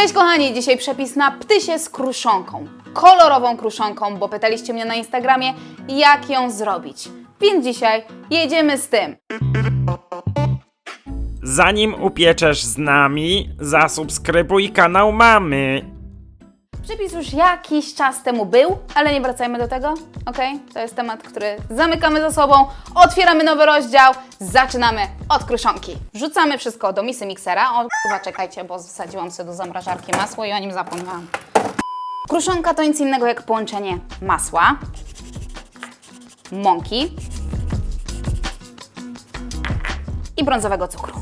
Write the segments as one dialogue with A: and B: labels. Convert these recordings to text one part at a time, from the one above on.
A: Cześć kochani, dzisiaj przepis na ptysie z kruszonką. Kolorową kruszonką, bo pytaliście mnie na Instagramie, jak ją zrobić. Więc dzisiaj jedziemy z tym.
B: Zanim upieczesz z nami, zasubskrybuj kanał mamy.
A: Przepis już jakiś czas temu był, ale nie wracajmy do tego, ok? To jest temat, który zamykamy za sobą, otwieramy nowy rozdział, zaczynamy od kruszonki. Wrzucamy wszystko do misy miksera. O, chyba czekajcie, bo wsadziłam sobie do zamrażarki masło i o nim zapomniałam. Kruszonka to nic innego jak połączenie masła, mąki i brązowego cukru.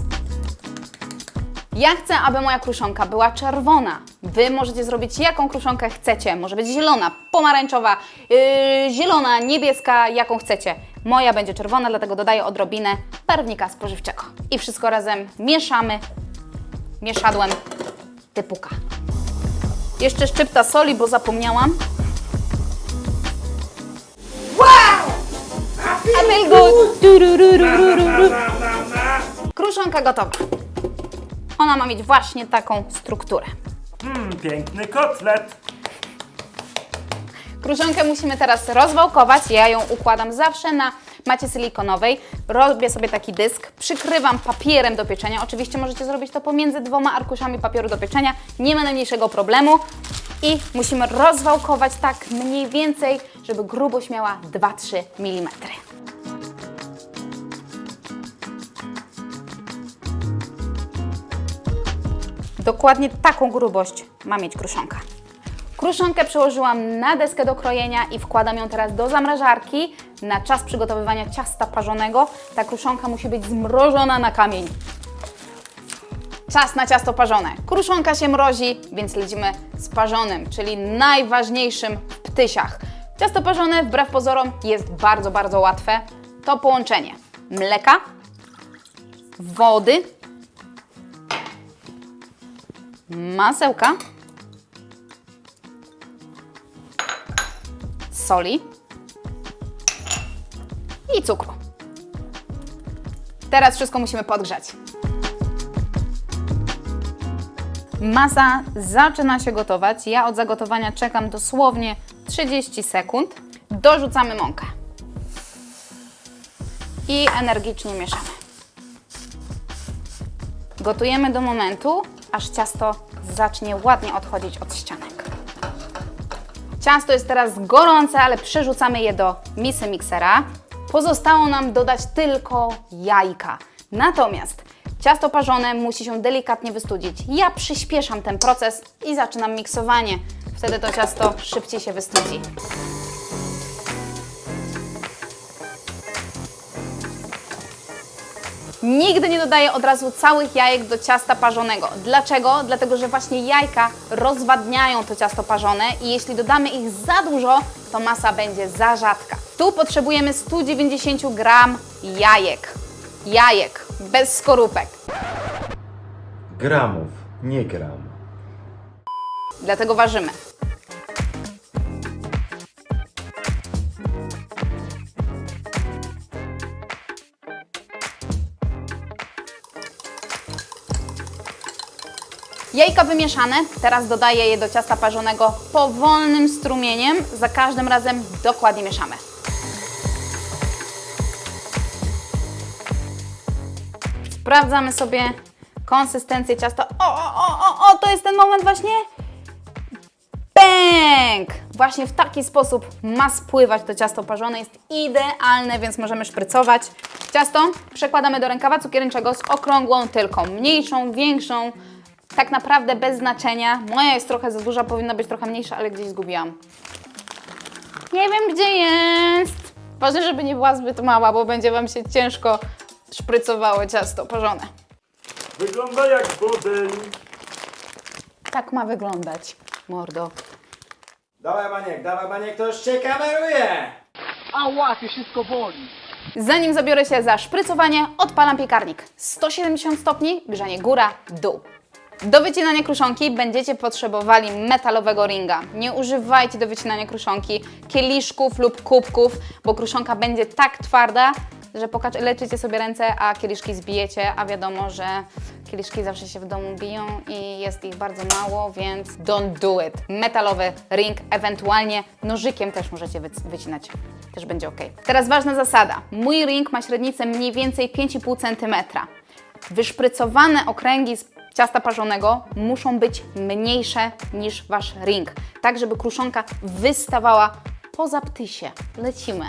A: Ja chcę, aby moja kruszonka była czerwona. Wy możecie zrobić jaką kruszonkę chcecie. Może być zielona, pomarańczowa, yy, zielona, niebieska, jaką chcecie. Moja będzie czerwona, dlatego dodaję odrobinę barwnika spożywczego. I wszystko razem mieszamy mieszadłem typu K. Jeszcze szczypta soli, bo zapomniałam. Feel good. Turururururu. Kruszonka gotowa. Ona ma mieć właśnie taką strukturę.
B: Piękny kotlet.
A: Kruszonkę musimy teraz rozwałkować. Ja ją układam zawsze na macie silikonowej. Robię sobie taki dysk, przykrywam papierem do pieczenia. Oczywiście możecie zrobić to pomiędzy dwoma arkuszami papieru do pieczenia. Nie ma najmniejszego problemu. I musimy rozwałkować tak mniej więcej, żeby grubość miała 2-3 mm. Dokładnie taką grubość ma mieć kruszonka. Kruszonkę przełożyłam na deskę do krojenia i wkładam ją teraz do zamrażarki na czas przygotowywania ciasta parzonego. Ta kruszonka musi być zmrożona na kamień. Czas na ciasto parzone. Kruszonka się mrozi, więc lecimy z parzonym, czyli najważniejszym w ptysiach. Ciasto parzone wbrew pozorom jest bardzo, bardzo łatwe. To połączenie mleka, wody, masełka, soli i cukru. Teraz wszystko musimy podgrzać. Masa zaczyna się gotować. Ja od zagotowania czekam dosłownie 30 sekund. Dorzucamy mąkę. I energicznie mieszamy. Gotujemy do momentu, aż ciasto zacznie ładnie odchodzić od ścianek. Ciasto jest teraz gorące, ale przerzucamy je do misy miksera. Pozostało nam dodać tylko jajka. Natomiast ciasto parzone musi się delikatnie wystudzić. Ja przyspieszam ten proces i zaczynam miksowanie. Wtedy to ciasto szybciej się wystudzi. Nigdy nie dodaję od razu całych jajek do ciasta parzonego. Dlaczego? Dlatego, że właśnie jajka rozwadniają to ciasto parzone i jeśli dodamy ich za dużo, to masa będzie za rzadka. Tu potrzebujemy 190 gram jajek. Jajek, bez skorupek.
C: Gramów, nie gram.
A: Dlatego ważymy. Jajka wymieszane, teraz dodaję je do ciasta parzonego powolnym strumieniem. Za każdym razem dokładnie mieszamy. Sprawdzamy sobie konsystencję ciasta. O, o, o, o, o, to jest ten moment właśnie. Bęk! Właśnie w taki sposób ma spływać to ciasto parzone. Jest idealne, więc możemy szprycować. Ciasto przekładamy do rękawa cukierniczego z okrągłą tylką. Mniejszą, większą, tak naprawdę bez znaczenia. Moja jest trochę za duża, powinna być trochę mniejsza, ale gdzieś zgubiłam. Nie wiem, gdzie jest. Ważne, żeby nie była zbyt mała, bo będzie Wam się ciężko szprycowało ciasto parzone.
B: Wygląda jak budyń.
A: Tak ma wyglądać, mordo.
C: Dawaj Baniek, dawaj Baniek, to już Cię kameruje!
D: Ała, ty wszystko boli.
A: Zanim zabiorę się za szprycowanie, odpalam piekarnik. 170 stopni, grzanie góra, dół. Do wycinania kruszonki będziecie potrzebowali metalowego ringa. Nie używajcie do wycinania kruszonki kieliszków lub kubków, bo kruszonka będzie tak twarda, że leczycie sobie ręce, a kieliszki zbijecie, a wiadomo, że kieliszki zawsze się w domu biją i jest ich bardzo mało, więc don't do it. Metalowy ring, ewentualnie nożykiem też możecie wy- wycinać. Też będzie ok. Teraz ważna zasada. Mój ring ma średnicę mniej więcej 5,5 cm. Wyszprycowane okręgi z ciasta parzonego muszą być mniejsze niż Wasz ring, tak żeby kruszonka wystawała poza ptysie. Lecimy.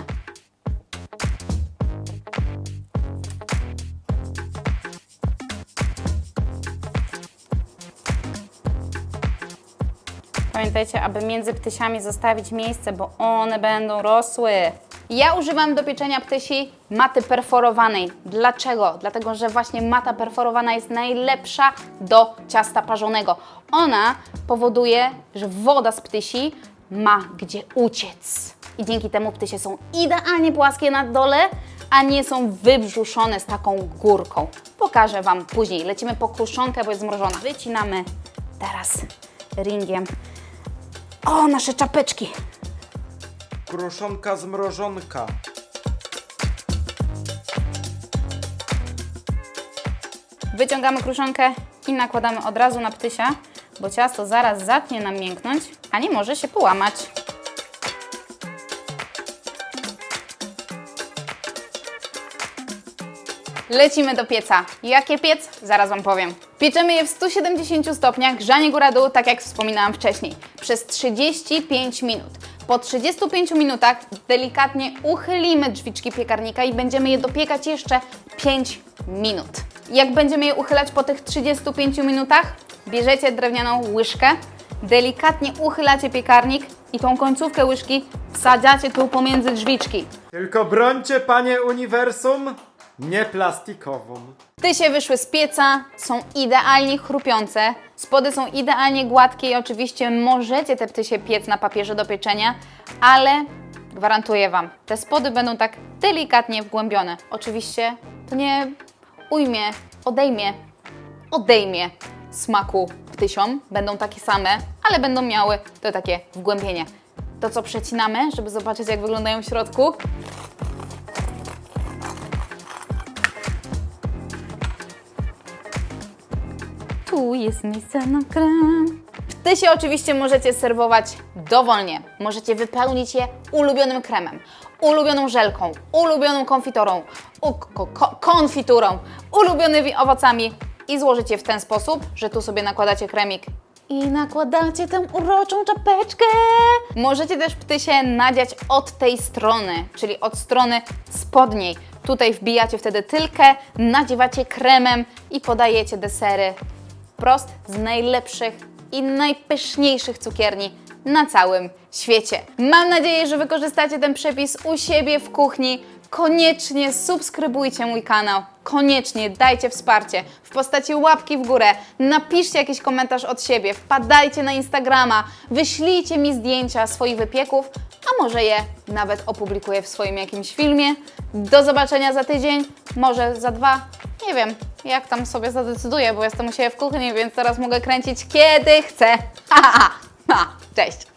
A: Pamiętajcie, aby między ptysiami zostawić miejsce, bo one będą rosły. Ja używam do pieczenia ptysi maty perforowanej. Dlaczego? Dlatego, że właśnie mata perforowana jest najlepsza do ciasta parzonego. Ona powoduje, że woda z ptysi ma gdzie uciec. I dzięki temu ptysie są idealnie płaskie na dole, a nie są wybrzuszone z taką górką. Pokażę Wam później. Lecimy po kruszonkę, bo jest zmrożona. Wycinamy teraz ringiem. O, nasze czapeczki.
C: Kruszonka zmrożonka.
A: Wyciągamy kruszonkę i nakładamy od razu na ptysia, bo ciasto zaraz zacznie nam mięknąć, a nie może się połamać. Lecimy do pieca. Jakie piec? Zaraz Wam powiem. Pieczemy je w 170 stopniach, grzanie góra-dół, tak jak wspominałam wcześniej, przez 35 minut. Po 35 minutach delikatnie uchylimy drzwiczki piekarnika i będziemy je dopiekać jeszcze 5 minut. Jak będziemy je uchylać po tych 35 minutach, bierzecie drewnianą łyżkę, delikatnie uchylacie piekarnik i tą końcówkę łyżki wsadzacie tu pomiędzy drzwiczki.
C: Tylko brońcie, panie uniwersum, nie plastikową.
A: Tysie wyszły z pieca, są idealnie chrupiące, spody są idealnie gładkie i oczywiście możecie te ptysie piec na papierze do pieczenia, ale gwarantuję Wam, te spody będą tak delikatnie wgłębione. Oczywiście to nie ujmie, odejmie, odejmie smaku ptysiom, będą takie same, ale będą miały to takie wgłębienie. To co przecinamy, żeby zobaczyć jak wyglądają w środku, Jest miejsce na krem. Ptysie oczywiście możecie serwować dowolnie. Możecie wypełnić je ulubionym kremem, ulubioną żelką, ulubioną konfiturą, ulubionymi owocami i złożycie w ten sposób, że tu sobie nakładacie kremik i nakładacie tę uroczą czapeczkę. Możecie też ptysie nadziać od tej strony, czyli od strony spodniej. Tutaj wbijacie wtedy tylkę, nadziewacie kremem i podajecie desery wprost z najlepszych i najpyszniejszych cukierni na całym świecie. Mam nadzieję, że wykorzystacie ten przepis u siebie w kuchni. Koniecznie subskrybujcie mój kanał. Koniecznie dajcie wsparcie w postaci łapki w górę. Napiszcie jakiś komentarz od siebie. Wpadajcie na Instagrama. Wyślijcie mi zdjęcia swoich wypieków, a może je nawet opublikuję w swoim jakimś filmie. Do zobaczenia za tydzień, może za dwa. Nie wiem, jak tam sobie zadecyduję, bo jestem u siebie w kuchni, więc teraz mogę kręcić kiedy chcę. Ha, ha, ha. Cześć!